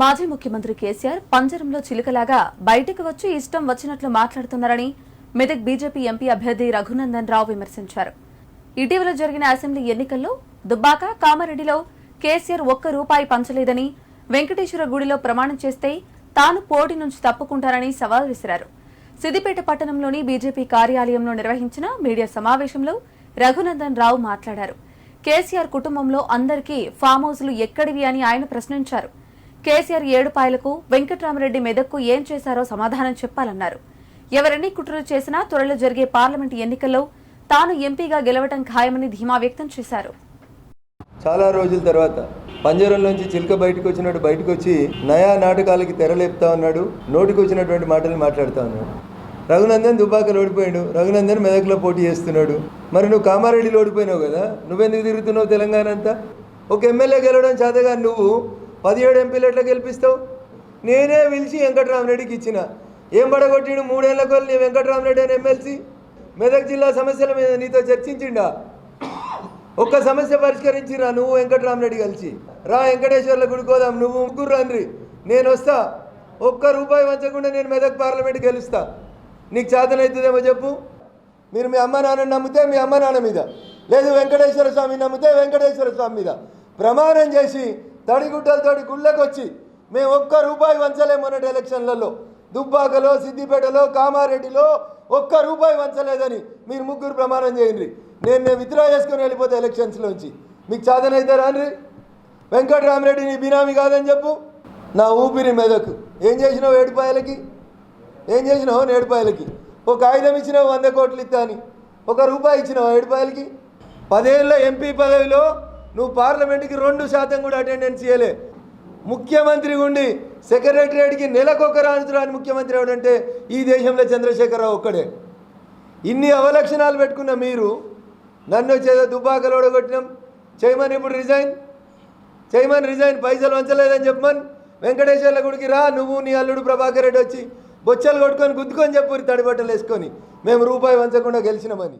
మాజీ ముఖ్యమంత్రి కేసీఆర్ పంజరంలో చిలుకలాగా బయటకు వచ్చి ఇష్టం వచ్చినట్లు మాట్లాడుతున్నారని మెదక్ బీజేపీ ఎంపీ అభ్యర్థి రఘునందన్ రావు విమర్శించారు. ఇటీవల జరిగిన అసెంబ్లీ ఎన్నికల్లో దుబ్బాక కామారెడ్డిలో కేసీఆర్ ఒక్క రూపాయి పంచలేదని వెంకటేశ్వర గుడిలో ప్రమాణం చేస్తే తాను పోటీ నుంచి తప్పుకుంటారని సవాల్ విసిరారు. సిద్దిపేట పట్టణంలోని బీజేపీ కార్యాలయంలో నిర్వహించిన మీడియా సమావేశంలో రఘునందన్ రావు మాట్లాడారు. కేసీఆర్ కుటుంబంలో అందరికీ ఫామ్ హౌస్లు ఎక్కడివి అని ఆయన ప్రశ్నించారు. కేసీఆర్ ఏడుపాయలకు వెంకట్రామరెడ్డి మెదక్కు ఏం చేశారో సమాధానం చెప్పాలన్నారు. ఎవరెన్ని కుట్రలు చేసినా త్వరలో జరిగే పార్లమెంటు ఎన్నికల్లో తాను ఎంపీగా గెలవటం ఖాయమని ధీమా వ్యక్తం చేశారు. చాలా రోజుల తర్వాత పంజరంలోంచి చిలుక బయటకు వచ్చినట్టు బయటకు వచ్చి నయా నాటకాలకి తెరలేపుతా ఉన్నాడు నోటికి వచ్చినటువంటి మాటలు మాట్లాడుతూ ఉన్నాడు. రఘునందన్ దుబాకలు ఓడిపోయాడు రఘునందన్ మెదక్లో పోటీ చేస్తున్నాడు. మరి నువ్వు కామారెడ్డిలో ఓడిపోయినావు కదా నువ్వెందుకు తిరుగుతున్నావు తెలంగాణ అంతా? ఒక ఎమ్మెల్యే గెలవడం చేతగా నువ్వు పదిహేడు ఎంపీలు ఎట్లా గెలిపిస్తావు? నేనే పిలిచి వెంకటరామరెడ్డికి ఇచ్చిన. ఏం పడగొట్టిండు మూడేళ్ళ కొలు నీ వెంకటరామరెడ్డి అని ఎమ్మెల్సీ? మెదక్ జిల్లా సమస్యల మీద నీతో చర్చించిండా? ఒక్క సమస్య పరిష్కరించిరా నువ్వు వెంకటరామరెడ్డి కలిసి? రా వెంకటేశ్వర్ల గుడికోదాం నువ్వు ముగ్గురు రండి నేను వస్తా. ఒక్క రూపాయి వంచకుండా నేను మెదక్ పార్లమెంట్ గెలుస్తా. నీకు చేతనవుతుందేమో చెప్పు. మీరు మీ అమ్మ నాన్న నమ్మితే మీ అమ్మ నాన్న మీద. లేదు వెంకటేశ్వర స్వామి నమ్మితే వెంకటేశ్వర స్వామి మీద. ప్రమాణం చేసి తడిగుడ్డలతోటి గుళ్ళకొచ్చి మేము ఒక్క రూపాయి వంచలేము మొన్నటి ఎలక్షన్లలో. దుబ్బాకలో సిద్దిపేటలో కామారెడ్డిలో ఒక్క రూపాయి వంచలేదని మీరు ముగ్గురు ప్రమాణం చేయండి. నేను నేను విత్డ్రా చేసుకుని వెళ్ళిపోతే ఎలక్షన్స్లోంచి. మీకు చాదనైతే రాండ్రి. వెంకటరామరెడ్డి నీ బినామీ కాదని చెప్పు. నా ఊపిరి మెదకు. ఏం చేసినావు ఏడుపాయలకి? ఏం చేసినావు నేడుపాయలకి? ఒక ఆయుధం ఇచ్చినావు వంద కోట్లు ఇస్తా అని ఒక రూపాయి ఇచ్చినావు ఏడుపాయలకి? పదేళ్ళ ఎంపీ పదవిలో నువ్వు పార్లమెంట్కి రెండు శాతం కూడా అటెండెన్స్ ఇవ్వలే ముఖ్యమంత్రి ఉండి సెక్రటరియట్కి నెలకొక రాజురాని ముఖ్యమంత్రి ఎవడంటే ఈ దేశంలో చంద్రశేఖరరావు ఒక్కడే. ఇన్ని అవలక్షణాలు పెట్టుకున్న మీరు నన్ను వచ్చేదో దుబ్బాకలు ఓడగొట్టినాం. చేయమని ఇప్పుడు రిజైన్. చేయమని రిజైన్ పైసలు వంచలేదని చెప్పమని వెంకటేశ్వర్ల గుడికి రా నువ్వు నీ అల్లుడు ప్రభాకర్ రెడ్డి వచ్చి బొచ్చలు కొట్టుకొని గుద్దుకొని చెప్పు తడిబట్టలు వేసుకొని. మేము రూపాయి వంచకుండా గెలిచినామని.